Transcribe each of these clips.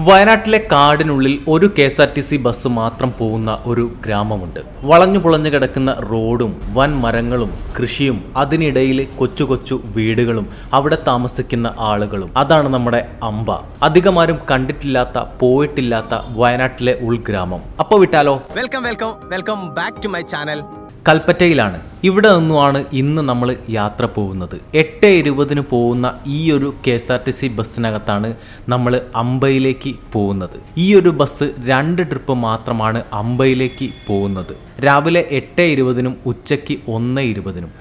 വയനാട്ടിലെ കാടിനുള്ളിൽ ഒരു K S R T C bus മാത്രം പോകുന്ന ഒരു ഗ്രാമമുണ്ട്. വളഞ്ഞു പുളഞ്ഞു കിടക്കുന്ന റോഡും വൻ മരങ്ങളും കൃഷിയും അതിനിടയിൽ കൊച്ചു കൊച്ചു വീടുകളും അവിടെ താമസിക്കുന്ന ആളുകളും. അതാണ് നമ്മുടെ അമ്പ. അധികമാരും കണ്ടിട്ടില്ലാത്ത പോയിട്ടില്ലാത്ത വയനാട്ടിലെ ഉൾഗ്രാമം. അപ്പൊ വിട്ടാലോ? Welcome welcome welcome back to my channel കൽപ്പറ്റയിലാണ്. ഇവിടെ നിന്നുമാണ് ഇന്ന് നമ്മൾ യാത്ര പോകുന്നത്. എട്ട് ഇരുപതിന് പോകുന്ന ഈ ഒരു K S R T C ബസ്സിനകത്താണ് നമ്മൾ അമ്പയിലേക്ക് പോകുന്നത്. ഈ ഒരു ബസ് രണ്ട് ട്രിപ്പ് മാത്രമാണ് അമ്പയിലേക്ക് പോകുന്നത്. രാവിലെ എട്ട് ഇരുപതിനും ഉച്ചയ്ക്ക് ഒന്ന് ഇരുപതിനും.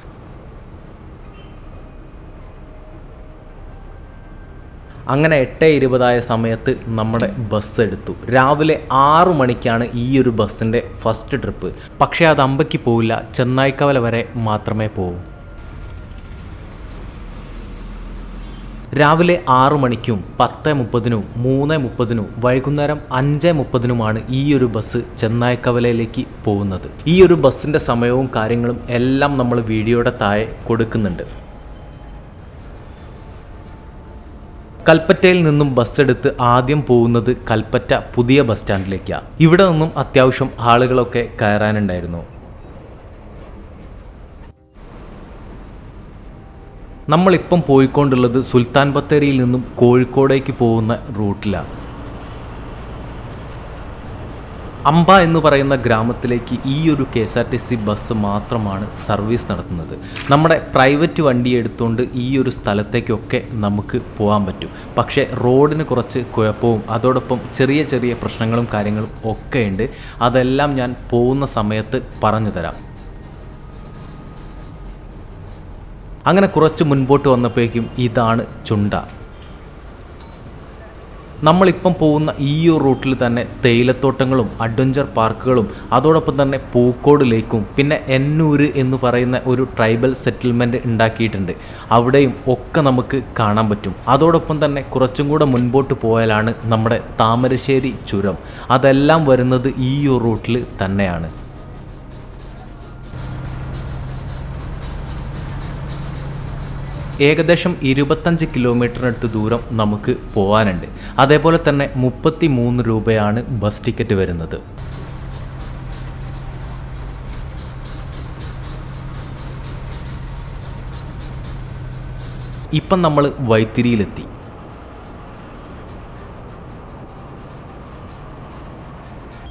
അങ്ങനെ എട്ട് ഇരുപതായ സമയത്ത് നമ്മുടെ ബസ് എടുത്തു. രാവിലെ ആറു മണിക്കാണ് ഈ ഒരു ബസ്സിന്റെ ഫസ്റ്റ് ട്രിപ്പ് പക്ഷേ അത് അമ്പയ്ക്ക് പോവില്ല. ചെന്നായിക്കവല വരെ മാത്രമേ പോകൂ രാവിലെ ആറു മണിക്കും പത്ത് മുപ്പതിനും മൂന്ന് മുപ്പതിനും വൈകുന്നേരം അഞ്ച് മുപ്പതിനുമാണ് ഈ ഒരു ബസ് ചെന്നായിക്കവലയിലേക്ക് പോകുന്നത്. ഈ ഒരു ബസ്സിന്റെ സമയവും കാര്യങ്ങളും എല്ലാം നമ്മൾ വീഡിയോയുടെ താഴെ കൊടുക്കുന്നുണ്ട്. കൽപ്പറ്റയിൽ നിന്നും ബസ് എടുത്ത് ആദ്യം പോകുന്നത് കൽപ്പറ്റ പുതിയ ബസ് സ്റ്റാൻഡിലേക്കാണ് ഇവിടെ നിന്നും അത്യാവശ്യം ആളുകളൊക്കെ കയറാനുണ്ടായിരുന്നു. നമ്മളിപ്പം പോയിക്കൊണ്ടുള്ളത് സുൽത്താൻ ബത്തേരിയിൽ നിന്നും കോഴിക്കോടേക്ക് പോകുന്ന റൂട്ടിലാണ് അമ്പ എന്ന് പറയുന്ന ഗ്രാമത്തിലേക്ക് ഈ ഒരു K S R T C bus മാത്രമാണ് സർവീസ് നടത്തുന്നത്. നമ്മുടെ പ്രൈവറ്റ് വണ്ടി എടുത്തുകൊണ്ട് ഈ ഒരു സ്ഥലത്തേക്കൊക്കെ നമുക്ക് പോകാൻ പറ്റും. പക്ഷേ റോഡിന് കുറച്ച് കുഴപ്പവും അതോടൊപ്പം ചെറിയ ചെറിയ പ്രശ്നങ്ങളും കാര്യങ്ങളും ഒക്കെ ഉണ്ട്. അതെല്ലാം ഞാൻ പോകുന്ന സമയത്ത് പറഞ്ഞു തരാം. അങ്ങനെ കുറച്ച് മുൻപോട്ട് വന്നപ്പോഴേക്കും ഇതാണ് ചുണ്ട. നമ്മളിപ്പം പോകുന്ന ഈ ഒരു റൂട്ടിൽ തന്നെ തേയിലത്തോട്ടങ്ങളും അഡ്വഞ്ചർ പാർക്കുകളും അതോടൊപ്പം തന്നെ പൂക്കോട് ലേക്കും പിന്നെ എന്നൂര് എന്ന് പറയുന്ന ഒരു ട്രൈബൽ സെറ്റിൽമെന്റ് ഉണ്ടാക്കിയിട്ടുണ്ട്. അവിടെയും ഒക്കെ നമുക്ക് കാണാൻ പറ്റും. അതോടൊപ്പം തന്നെ കുറച്ചും കൂടെ മുൻപോട്ട് പോയാലാണ് നമ്മുടെ താമരശ്ശേരി ചുരം. അതെല്ലാം വരുന്നത് ഈ ഒരു റൂട്ടിൽ തന്നെയാണ്. ഏകദേശം ഇരുപത്തഞ്ച് കിലോമീറ്ററിനടുത്ത് ദൂരം നമുക്ക് പോകാനുണ്ട് അതേപോലെ തന്നെ മുപ്പത്തി മൂന്ന് രൂപയാണ് ബസ് ടിക്കറ്റ് വരുന്നത്. ഇപ്പം നമ്മൾ വൈത്തിരിയിലെത്തി.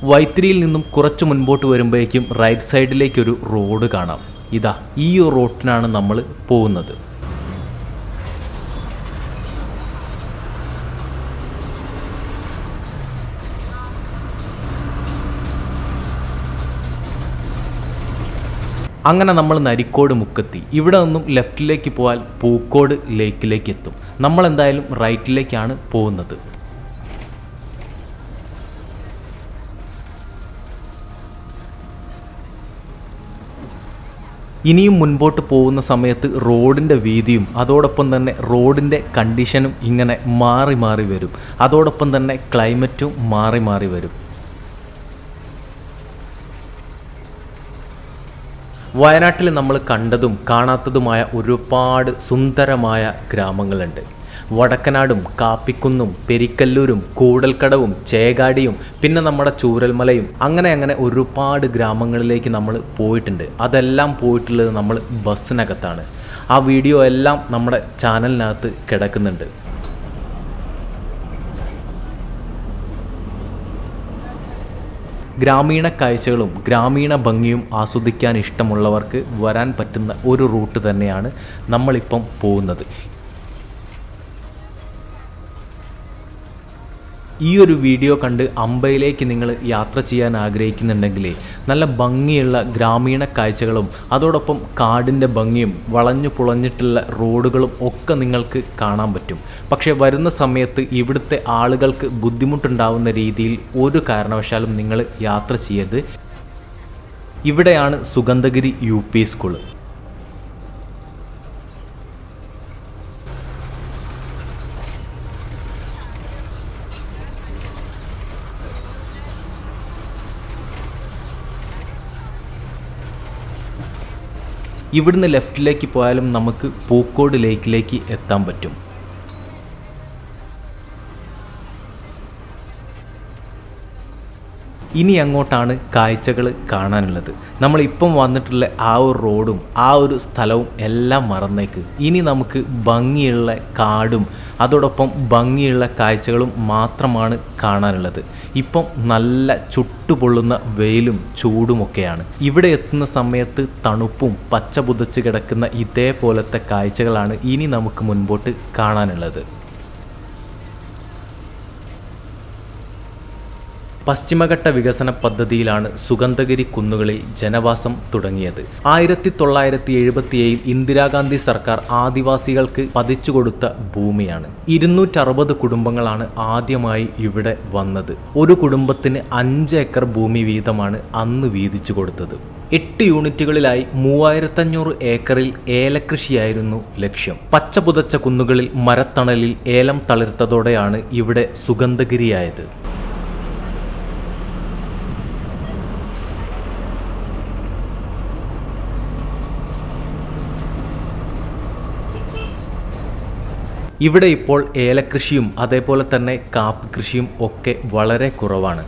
വൈത്തിരിയിൽ നിന്നും കുറച്ച് മുൻപോട്ട് വരുമ്പോഴേക്കും റൈറ്റ് സൈഡിലേക്കൊരു റോഡ് കാണാം. ഇതാ ഈ റോട്ടിനാണ് നമ്മൾ പോകുന്നത്. അങ്ങനെ നമ്മൾ നരിക്കോട് മുക്കെത്തി. ഇവിടെ നിന്നും ലെഫ്റ്റിലേക്ക് പോയാൽ പൂക്കോട് ലേക്കിലേക്ക് എത്തും. നമ്മൾ എന്തായാലും റൈറ്റിലേക്കാണ് പോകുന്നത്. ഇനിയും മുൻപോട്ട് പോകുന്ന സമയത്ത് റോഡിന്റെ വീതിയും അതോടൊപ്പം തന്നെ റോഡിന്റെ കണ്ടീഷനും ഇങ്ങനെ മാറി മാറി വരും. അതോടൊപ്പം തന്നെ ക്ലൈമറ്റും മാറി മാറി വരും. വയനാട്ടിൽ നമ്മൾ കണ്ടതും കാണാത്തതുമായ ഒരുപാട് സുന്ദരമായ ഗ്രാമങ്ങളുണ്ട്. വടക്കനാടും കാപ്പിക്കുന്നും പെരിക്കല്ലൂരും കൂടൽക്കടവും ചേകാടിയും പിന്നെ നമ്മുടെ ചൂരൽമലയും അങ്ങനെ അങ്ങനെ ഒരുപാട് ഗ്രാമങ്ങളിലേക്ക് നമ്മൾ പോയിട്ടുണ്ട്. അതെല്ലാം പോയിട്ടുള്ളത് നമ്മൾ ബസ്സിനകത്താണ്. ആ വീഡിയോ എല്ലാം നമ്മുടെ ചാനലിനകത്ത് കിടക്കുന്നുണ്ട്. ഗ്രാമീണ കാഴ്ചകളും ഗ്രാമീണ ഭംഗിയും ആസ്വദിക്കാൻ ഇഷ്ടമുള്ളവർക്ക് വരാൻ പറ്റുന്ന ഒരു റൂട്ട് തന്നെയാണ് നമ്മളിപ്പം പോകുന്നത്. ഈ ഒരു വീഡിയോ കണ്ട് അമ്പയിലേക്ക് നിങ്ങൾ യാത്ര ചെയ്യാൻ ആഗ്രഹിക്കുന്നുണ്ടെങ്കിൽ നല്ല ഭംഗിയുള്ള ഗ്രാമീണ കാഴ്ചകളും അതോടൊപ്പം കാടിന്റെ ഭംഗിയും വളഞ്ഞു പുളഞ്ഞിട്ടുള്ള റോഡുകളും ഒക്കെ നിങ്ങൾക്ക് കാണാൻ പറ്റും. പക്ഷേ വരുന്ന സമയത്ത് ഇവിടുത്തെ ആളുകൾക്ക് ബുദ്ധിമുട്ടുണ്ടാവുന്ന രീതിയിൽ ഒരു കാരണവശാലും നിങ്ങൾ യാത്ര ചെയ്യരുത്. ഇവിടെയാണ് സുഗന്ധഗിരി യു പി സ്കൂൾ. ഇവിടുന്ന് ലെഫ്റ്റിലേക്ക് പോയാലും നമുക്ക് പൂക്കോട് ലേക്കിലേക്ക് എത്താൻ പറ്റും. ഇനി അങ്ങോട്ടാണ് കാഴ്ചകൾ കാണാനുള്ളത്. നമ്മളിപ്പം വന്നിട്ടുള്ള ആ ഒരു റോഡും ആ ഒരു സ്ഥലവും എല്ലാം മറന്നേക്ക്. ഇനി നമുക്ക് ഭംഗിയുള്ള കാടും അതോടൊപ്പം ഭംഗിയുള്ള കാഴ്ചകളും മാത്രമാണ് കാണാനുള്ളത്. ഇപ്പം നല്ല ചുട്ടുപൊള്ളുന്ന വെയിലും ചൂടുമൊക്കെയാണ് ഇവിടെ എത്തുന്ന സമയത്ത് തണുപ്പും പച്ച പുതച്ച് കിടക്കുന്ന ഇതേപോലത്തെ കാഴ്ചകളാണ് ഇനി നമുക്ക് മുൻപോട്ട് കാണാനുള്ളത്. പശ്ചിമഘട്ട വികസന പദ്ധതിയിലാണ് സുഗന്ധഗിരി കുന്നുകളിൽ ജനവാസം തുടങ്ങിയത്. ആയിരത്തി തൊള്ളായിരത്തി എഴുപത്തിയേഴിൽ ഇന്ദിരാഗാന്ധി സർക്കാർ ആദിവാസികൾക്ക് പതിച്ചുകൊടുത്ത ഭൂമിയാണ്. ഇരുന്നൂറ്ററുപത് കുടുംബങ്ങളാണ് ആദ്യമായി ഇവിടെ വന്നത്. ഒരു കുടുംബത്തിന് അഞ്ച് ഏക്കർ ഭൂമി വീതമാണ് അന്ന് വീതിച്ചു കൊടുത്തത്. എട്ട് യൂണിറ്റുകളിലായി മൂവായിരത്തഞ്ഞൂറ് ഏക്കറിൽ ഏലകൃഷിയായിരുന്നു ലക്ഷ്യം. പച്ച പുതച്ച കുന്നുകളിൽ മരത്തണലിൽ ഏലം തളിർത്തതോടെയാണ് ഇവിടെ സുഗന്ധഗിരിയായത്. ഇവിടെ ഇപ്പോൾ ഏലകൃഷിയും അതേപോലെ തന്നെ കാപ്പ് കൃഷിയും ഒക്കെ വളരെ കുറവാണ്.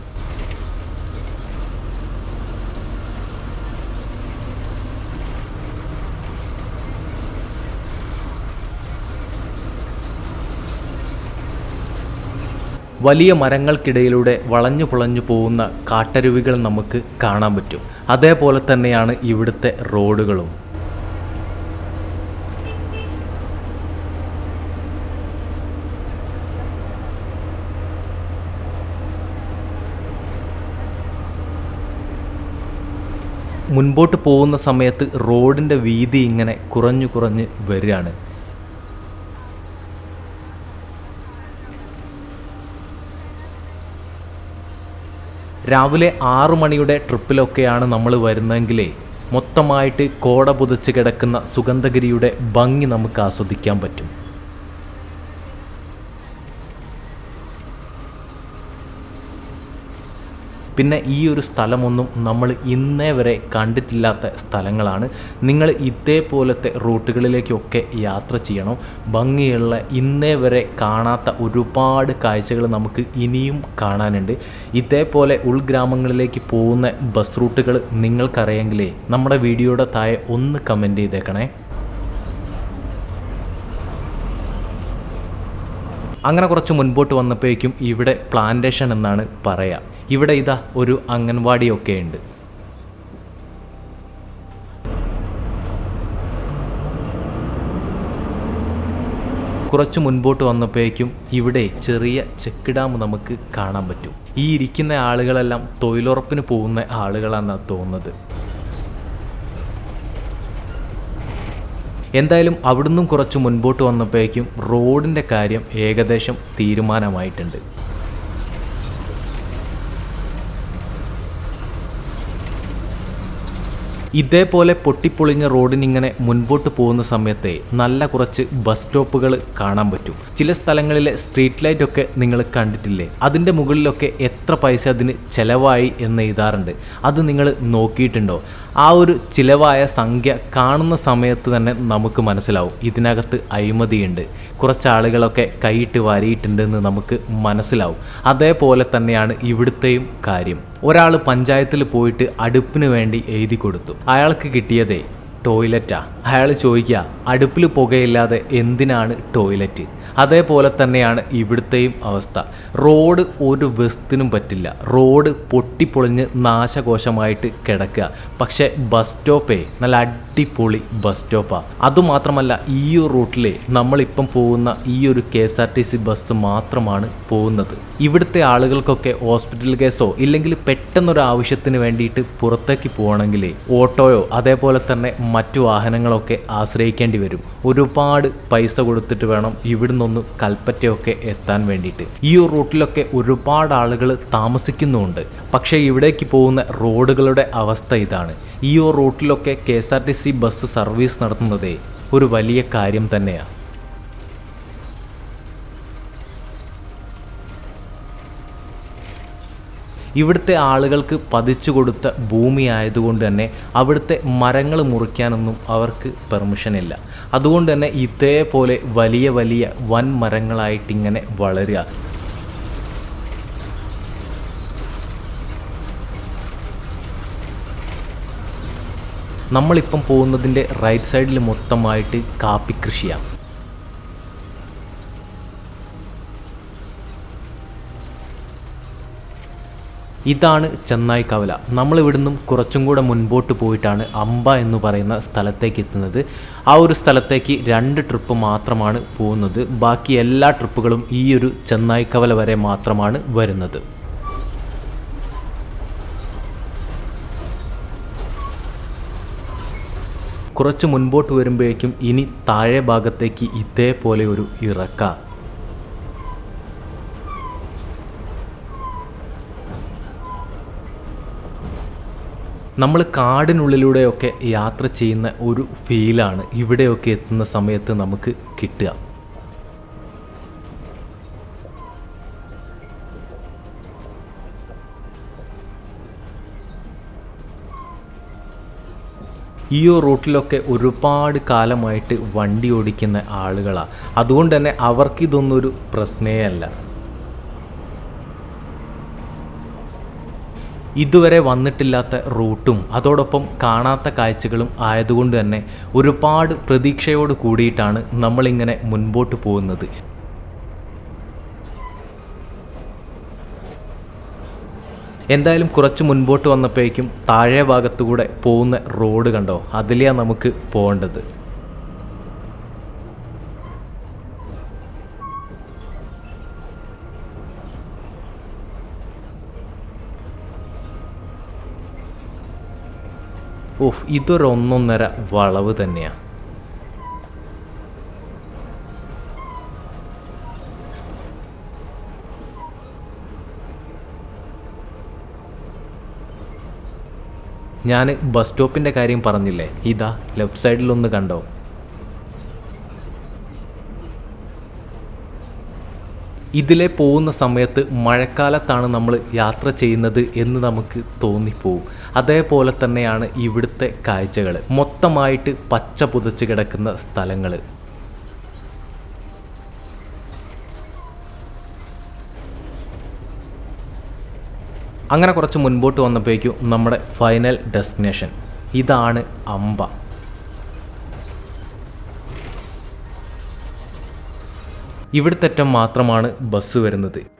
വലിയ മരങ്ങൾക്കിടയിലൂടെ വളഞ്ഞു പുളഞ്ഞു പോകുന്ന കാട്ടരുവികൾ നമുക്ക് കാണാൻ പറ്റും. അതേപോലെ തന്നെയാണ് ഇവിടുത്തെ റോഡുകളും. മുൻപോട്ട് പോകുന്ന സമയത്ത് റോഡിന്റെ വീതി ഇങ്ങനെ കുറഞ്ഞു കുറഞ്ഞ് വരികയാണ്. രാവിലെ ആറു മണിയുടെ ട്രിപ്പിലൊക്കെയാണ് നമ്മൾ വരുന്നതെങ്കിലേ മൊത്തമായിട്ട് കോട പുതച്ച് കിടക്കുന്ന സുഗന്ധഗിരിയുടെ ഭംഗി നമുക്ക് ആസ്വദിക്കാൻ പറ്റും. പിന്നെ ഈ ഒരു സ്ഥലമൊന്നും നമ്മൾ ഇന്നേ വരെ കണ്ടിട്ടില്ലാത്ത സ്ഥലങ്ങളാണ്. നിങ്ങൾ ഇതേപോലത്തെ റൂട്ടുകളിലേക്കൊക്കെ യാത്ര ചെയ്യണം. ഭംഗിയുള്ള ഇന്നേ വരെ കാണാത്ത ഒരുപാട് കാഴ്ചകൾ നമുക്ക് ഇനിയും കാണാനുണ്ട്. ഇതേപോലെ ഉൾഗ്രാമങ്ങളിലേക്ക് പോകുന്ന ബസ് റൂട്ടുകൾ നിങ്ങൾക്കറിയെങ്കിലേ നമ്മുടെ വീഡിയോയുടെ താഴെ ഒന്ന് കമന്റ് ചെയ്തേക്കണേ. അങ്ങനെ കുറച്ച് മുൻപോട്ട് വന്നപ്പോഴേക്കും ഇവിടെ പ്ലാന്റേഷൻ എന്നാണ് പറയുക ഇവിടെ ഇതാ ഒരു അംഗൻവാടിയൊക്കെ ഉണ്ട്. കുറച്ച് മുൻപോട്ട് വന്നപ്പോഴേക്കും ഇവിടെ ചെറിയ ചെക്ക് ഡാം നമുക്ക് കാണാൻ പറ്റും. ഈ ഇരിക്കുന്ന ആളുകളെല്ലാം തൊഴിലുറപ്പിന് പോകുന്ന ആളുകളാണെന്നാണ് തോന്നുന്നത്. എന്തായാലും അവിടുന്നും കുറച്ച് മുൻപോട്ട് വന്നപ്പോഴേക്കും റോഡിന്റെ കാര്യം ഏകദേശം തീരുമാനമായിട്ടുണ്ട്. ഇതേപോലെ പൊട്ടിപ്പൊളിഞ്ഞ റോഡിനിങ്ങനെ മുൻപോട്ട് പോകുന്ന സമയത്തെ നല്ല കുറച്ച് ബസ് സ്റ്റോപ്പുകൾ കാണാൻ പറ്റും. ചില സ്ഥലങ്ങളിലെ സ്ട്രീറ്റ് ലൈറ്റ് ഒക്കെ നിങ്ങൾ കണ്ടിട്ടില്ലേ? അതിന്റെ മുകളിലൊക്കെ എത്ര പൈസ അതിന് ചിലവായി എന്ന് എഴുതാറുണ്ട്. അത് നിങ്ങൾ നോക്കിയിട്ടുണ്ടോ? ആ ഒരു ചിലവായ സംഖ്യ കാണുന്ന സമയത്ത് തന്നെ നമുക്ക് മനസ്സിലാവും. ഇതിനകത്ത് അഴിമതിയുണ്ട്. കുറച്ച് ആളുകളൊക്കെ കൈയിട്ട് വാരിയിട്ടുണ്ടെന്ന് നമുക്ക് മനസ്സിലാവും. അതേപോലെ തന്നെയാണ് ഇവിടുത്തെയും കാര്യം. ഒരാൾ പഞ്ചായത്തിൽ പോയിട്ട് അടുപ്പിന് വേണ്ടി എഴുതി കൊടുത്തു. അയാൾക്ക് കിട്ടിയതേ ടോയ്ലറ്റാ അയാൾ ചോദിക്കുക അടുപ്പിൽ പുകയില്ലാതെ എന്തിനാണ് ടോയ്ലറ്റ്? അതേപോലെ തന്നെയാണ് ഇവിടുത്തെയും അവസ്ഥ. റോഡ് ഒരു വസ്തിനും പറ്റില്ല. റോഡ് പൊട്ടിപ്പൊളിഞ്ഞ് നാശകോശമായിട്ട് കിടക്കുക. പക്ഷേ ബസ് സ്റ്റോപ്പേ നല്ല അടിപൊളി ബസ് സ്റ്റോപ്പാണ് അതുമാത്രമല്ല ഈ ഒരു റൂട്ടിൽ നമ്മളിപ്പം പോകുന്ന ഈ ഒരു K S R T C bus മാത്രമാണ് പോകുന്നത്. ഇവിടുത്തെ ആളുകൾക്കൊക്കെ ഹോസ്പിറ്റൽ കേസോ ഇല്ലെങ്കിൽ പെട്ടെന്നൊരു ആവശ്യത്തിന് വേണ്ടിയിട്ട് പുറത്തേക്ക് പോകണമെങ്കിൽ ഓട്ടോയോ അതേപോലെ തന്നെ മറ്റു വാഹനങ്ങളൊക്കെ ആശ്രയിക്കേണ്ടി വരും. ഒരുപാട് പൈസ കൊടുത്തിട്ട് വേണം ഇവിടുന്നൊന്ന് കൽപ്പറ്റയൊക്കെ എത്താൻ വേണ്ടിയിട്ട്. ഈ റൂട്ടിലൊക്കെ ഒരുപാട് ആളുകൾ താമസിക്കുന്നുണ്ട് പക്ഷേ ഇവിടേക്ക് പോകുന്ന റോഡുകളുടെ അവസ്ഥ ഇതാണ്. ഈ റൂട്ടിലൊക്കെ K S R T C bus service നടത്തുന്നതേ ഒരു വലിയ കാര്യം തന്നെയാണ് ഇവിടുത്തെ ആളുകൾക്ക് പതിച്ചു കൊടുത്ത ഭൂമി ആയതുകൊണ്ട് തന്നെ അവിടുത്തെ മരങ്ങൾ മുറിക്കാനൊന്നും അവർക്ക് പെർമിഷൻ ഇല്ല. അതുകൊണ്ട് തന്നെ ഇതേപോലെ വലിയ വലിയ വൻ മരങ്ങളായിട്ടിങ്ങനെ വളരുക. നമ്മളിപ്പം പോകുന്നതിന്റെ റൈറ്റ് സൈഡിൽ മൊത്തമായിട്ട് കാപ്പി കൃഷിയാണ് ഇതാണ് ചെന്നായ് കവല. നമ്മൾ ഇവിടുന്നും കുറച്ചും കൂടെ മുൻപോട്ട് പോയിട്ടാണ് അമ്പ എന്ന് പറയുന്ന സ്ഥലത്തേക്ക് എത്തുന്നത്. ആ ഒരു സ്ഥലത്തേക്ക് രണ്ട് ട്രിപ്പ് മാത്രമാണ് പോകുന്നത്. ബാക്കി എല്ലാ ട്രിപ്പുകളും ഈ ഒരു ചെന്നായ് കവല വരെ മാത്രമാണ് വരുന്നത്. കുറച്ച് മുൻപോട്ട് വരുമ്പോഴേക്കും ഇനി താഴെ ഭാഗത്തേക്ക് ഇതേപോലെ ഒരു ഇറക്ക. നമ്മൾ കാടിനുള്ളിലൂടെയൊക്കെ യാത്ര ചെയ്യുന്ന ഒരു ഫീലാണ് ഇവിടെയൊക്കെ എത്തുന്ന സമയത്ത് നമുക്ക് കിട്ടുക. ഈ റൂട്ടിലൊക്കെ ഒരുപാട് കാലമായിട്ട് വണ്ടി ഓടിക്കുന്ന ആളുകളാണ് അതുകൊണ്ട് തന്നെ അവർക്കിതൊന്നും ഒരു പ്രശ്നേ അല്ല ഇതുവരെ വന്നിട്ടില്ലാത്ത റൂട്ടും അതോടൊപ്പം കാണാത്ത കാഴ്ചകളും ആയതുകൊണ്ട് തന്നെ ഒരുപാട് പ്രതീക്ഷയോട് കൂടിയിട്ടാണ് നമ്മളിങ്ങനെ മുൻപോട്ട് പോകുന്നത്. എന്തായാലും കുറച്ച് മുൻപോട്ട് വന്നപ്പോഴേക്കും താഴെ ഭാഗത്തുകൂടെ പോകുന്ന റോഡ് കണ്ടോ? അതിലെയാണ് നമുക്ക് പോകേണ്ടത്. ഓഹ് ഇതൊരൊന്നൊന്നര വളവ് തന്നെയാണ് ഞാൻ ബസ് സ്റ്റോപ്പിന്റെ കാര്യം പറഞ്ഞില്ലേ? ഇതാ ലെഫ്റ്റ് സൈഡിലൊന്ന് കണ്ടോ? ഇതിലെ പോകുന്ന സമയത്ത് മഴക്കാലത്താണ് നമ്മൾ യാത്ര ചെയ്യുന്നത് എന്ന് നമുക്ക് തോന്നിപ്പോവും. അതേപോലെ തന്നെയാണ് ഇവിടുത്തെ കാഴ്ചകൾ. മൊത്തമായിട്ട് പച്ച പുതച്ച് കിടക്കുന്ന സ്ഥലങ്ങൾ. അങ്ങനെ കുറച്ച് മുൻപോട്ട് വന്നപ്പോഴേക്കും നമ്മുടെ ഫൈനൽ ഡെസ്റ്റിനേഷൻ. ഇതാണ് അമ്പ. ഇവിടുത്തെ അറ്റം മാത്രമാണ് ബസ് വരുന്നത്.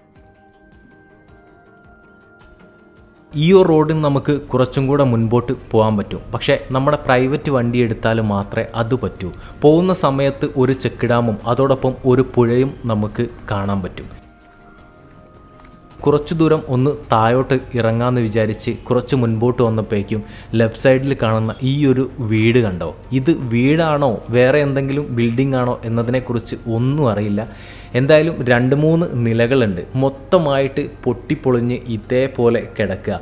ഈ ഒരു റോഡിൽ നമുക്ക് കുറച്ചും കൂടെ മുൻപോട്ട് പോകാൻ പറ്റും. പക്ഷേ നമ്മുടെ പ്രൈവറ്റ് വണ്ടി എടുത്താൽ മാത്രമേ അത് പറ്റൂ. പോകുന്ന സമയത്ത് ഒരു ചെക്ക് ഡാമും അതോടൊപ്പം ഒരു പുഴയും നമുക്ക് കാണാൻ പറ്റും. കുറച്ചു ദൂരം ഒന്ന് താഴോട്ട് ഇറങ്ങാമെന്ന് വിചാരിച്ച് കുറച്ച് മുൻപോട്ട് വന്നപ്പോഴേക്കും ലെഫ്റ്റ് സൈഡിൽ കാണുന്ന ഈ ഒരു വീട് കണ്ടോ? ഇത് വീടാണോ? വേറെ എന്തെങ്കിലും ബിൽഡിംഗ് ആണോ എന്നതിനെക്കുറിച്ച് ഒന്നും അറിയില്ല. എന്തായാലും രണ്ട് മൂന്ന് നിലകളുണ്ട്. മൊത്തമായിട്ട് പൊട്ടിപ്പൊളിഞ്ഞ് ഇതേപോലെ കിടക്കുക.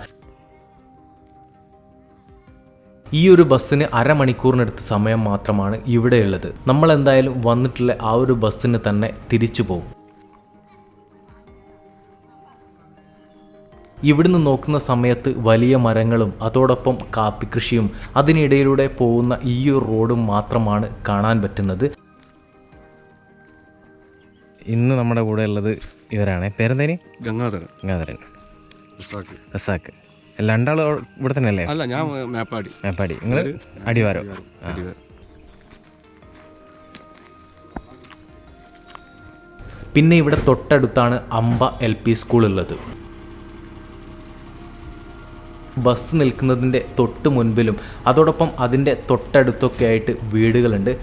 ഈ ഒരു ബസ്സിന് അരമണിക്കൂറിനടുത്ത് സമയം മാത്രമാണ് ഇവിടെയുള്ളത്. നമ്മൾ എന്തായാലും വന്നിട്ടുള്ള ആ ഒരു ബസ്സിന് തന്നെ തിരിച്ചു പോകും. ഇവിടുന്ന് നോക്കുന്ന സമയത്ത് വലിയ മരങ്ങളും അതോടൊപ്പം കാപ്പിക്കൃഷിയും അതിനിടയിലൂടെ പോകുന്ന ഈ ഒരു റോഡും മാത്രമാണ് കാണാൻ പറ്റുന്നത്. ഇന്ന് നമ്മുടെ കൂടെ ഉള്ളത് ഇവരാണ്. പേരെന്തേനി? ഗംഗാധരൻ. ഗംഗാധരൻ. റസാക്ക് രണ്ടാൾ ഇവിടെ തന്നെ അല്ലേ അല്ല ഞാൻ മേപ്പാടി. മേപ്പാടി. നിങ്ങൾ അടിവാരോ. അടിവാരം. പിന്നെ ഇവിടെ തൊട്ടടുത്താണ് അമ്പ എൽ പി സ്കൂൾ ഉള്ളത് ബസ് നിൽക്കുന്നതിന്റെ തൊട്ട് മുൻപിലും അതോടൊപ്പം അതിന്റെ തൊട്ടടുത്തൊക്കെ ആയിട്ട് വീടുകളുണ്ട്.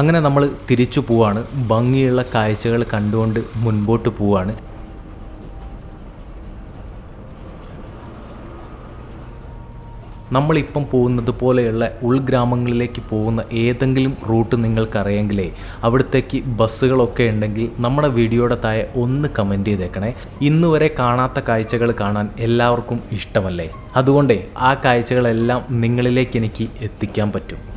അങ്ങനെ നമ്മൾ തിരിച്ചു പോവാണ്. ഭംഗിയുള്ള കാഴ്ചകൾ കണ്ടുകൊണ്ട് മുൻപോട്ട് പോവാണ്. നമ്മളിപ്പം പോകുന്നത് പോലെയുള്ള ഉൾഗ്രാമങ്ങളിലേക്ക് പോകുന്ന ഏതെങ്കിലും റൂട്ട് നിങ്ങൾക്കറിയെങ്കിലേ അവിടത്തേക്ക് ബസ്സുകളൊക്കെ ഉണ്ടെങ്കിൽ നമ്മുടെ വീഡിയോയുടെ താഴെ ഒന്ന് കമന്റ് ചെയ്തേക്കണേ. ഇന്ന് വരെ കാണാത്ത കാഴ്ചകൾ കാണാൻ എല്ലാവർക്കും ഇഷ്ടമല്ലേ? അതുകൊണ്ടേ ആ കാഴ്ചകളെല്ലാം നിങ്ങളിലേക്ക് എനിക്ക് എത്തിക്കാൻ പറ്റും.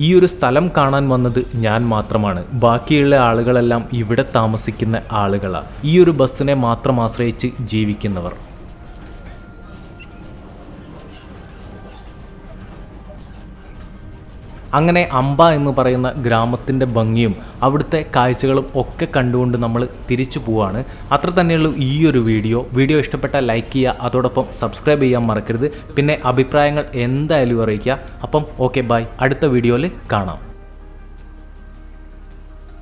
ഈ ഒരു സ്ഥലം കാണാൻ വന്നത് ഞാൻ മാത്രമാണ്. ബാക്കിയുള്ള ആളുകളെല്ലാം ഇവിടെ താമസിക്കുന്ന ആളുകളാണ് ഈ ഒരു ബസ്സിനെ മാത്രം ആശ്രയിച്ച് ജീവിക്കുന്നവർ. അങ്ങനെ അമ്പ എന്ന് പറയുന്ന ഗ്രാമത്തിന്റെ ഭംഗിയും അവിടുത്തെ കാഴ്ചകളും ഒക്കെ കണ്ടുകൊണ്ട് നമ്മൾ തിരിച്ചു പോവാണ്. അത്ര തന്നെയുള്ളൂ ഈ ഒരു വീഡിയോ. വീഡിയോ ഇഷ്ടപ്പെട്ട ലൈക്ക് ചെയ്യുക അതോടൊപ്പം സബ്സ്ക്രൈബ് ചെയ്യാൻ മറക്കരുത്. പിന്നെ അഭിപ്രായങ്ങൾ എന്തായാലും അറിയിക്കുക. അപ്പം ഓക്കെ ബൈ. അടുത്ത വീഡിയോയിൽ കാണാം.